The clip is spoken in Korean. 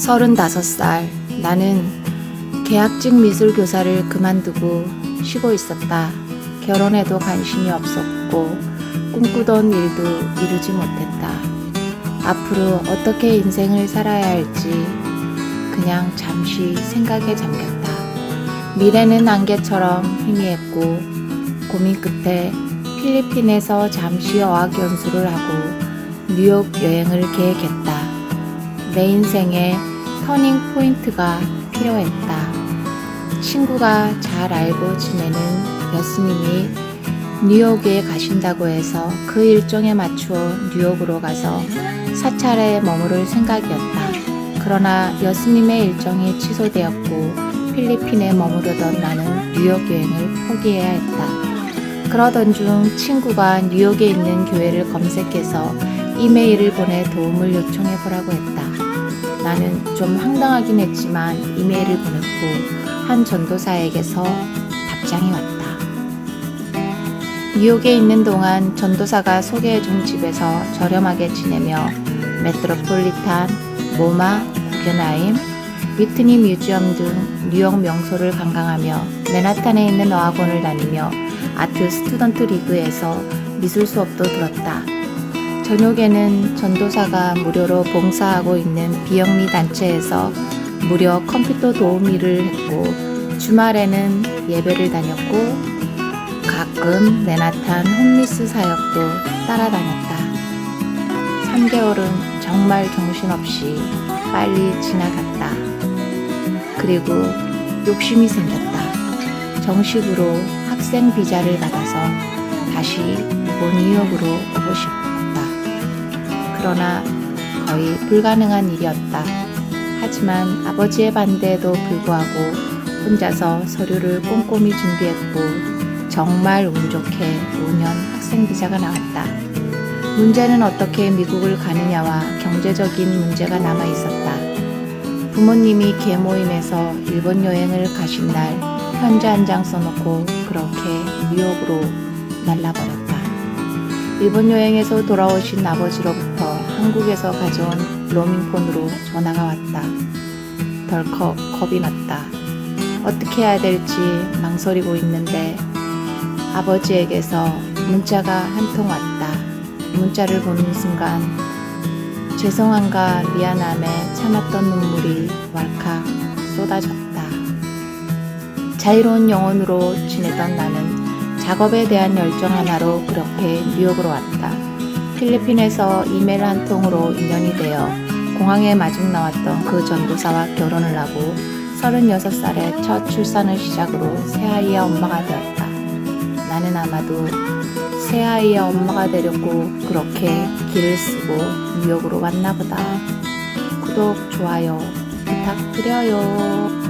35살 나는 계약직 미술 교사를 그만두고 쉬고 있었다. 결혼에도 관심이 없었고 꿈꾸던 일도 이루지 못했다. 앞으로 어떻게 인생을 살아야 할지 그냥 잠시 생각에 잠겼다. 미래는 안개처럼 희미했고 고민 끝에 필리핀에서 잠시 어학 연수를 하고 뉴욕 여행을 계획했다. 내 인생에 터닝 포인트가 필요했다. 친구가 잘 알고 지내는 여스님이 뉴욕에 가신다고 해서 그 일정에 맞추어 뉴욕으로 가서 사찰에 머무를 생각이었다. 그러나 여스님의 일정이 취소되었고 필리핀에 머무르던 나는 뉴욕 여행을 포기해야 했다. 그러던 중 친구가 뉴욕에 있는 교회를 검색해서 이메일을 보내 도움을 요청해 보라고 했다. 나는 좀 황당하긴 했지만 이메일을 보냈고 한 전도사에게서 답장이 왔다. 뉴욕에 있는 동안 전도사가 소개해준 집에서 저렴하게 지내며 메트로폴리탄, 모마, 구겐하임, 위트니 뮤지엄 등 뉴욕 명소를 관광하며 맨하탄에 있는 어학원을 다니며 아트 스튜던트 리그에서 미술 수업도 들었다. 저녁에는 전도사가 무료로 봉사하고 있는 비영리 단체에서 무료 컴퓨터 도우미를 했고 주말에는 예배를 다녔고 가끔 맨하탄 홈리스 사역도 따라다녔다. 3개월은 정말 정신없이 빨리 지나갔다. 그리고 욕심이 생겼다. 정식으로 학생 비자를 받아서 다시 일본 뉴욕으로 오고 싶었다. 그러나 거의 불가능한 일이었다. 하지만 아버지의 반대에도 불구하고 혼자서 서류를 꼼꼼히 준비했고 정말 운 좋게 5년 학생 비자가 나왔다. 문제는 어떻게 미국을 가느냐와 경제적인 문제가 남아 있었다. 부모님이 개모임에서 일본 여행을 가신 날 현재 한장 써놓고 그렇게 뉴욕으로 날라버렸다. 일본 여행에서 돌아오신 아버지로부터 한국에서 가져온 로밍폰으로 전화가 왔다. 덜컥 겁이 났다. 어떻게 해야 될지 망설이고 있는데 아버지에게서 문자가 한 통 왔다. 문자를 보는 순간 죄송함과 미안함에 참았던 눈물이 왈칵 쏟아졌다. 자유로운 영혼으로 지내던 나는 작업에 대한 열정 하나로 그렇게 뉴욕으로 왔다. 필리핀에서 이메일 한 통으로 인연이 되어 공항에 마중 나왔던 그 전도사와 결혼을 하고 36살에 첫 출산을 시작으로 새아이의 엄마가 되었다. 나는 아마도 새아이의 엄마가 되려고 그렇게 길을 쓰고 뉴욕으로 왔나 보다. 구독, 좋아요 부탁드려요.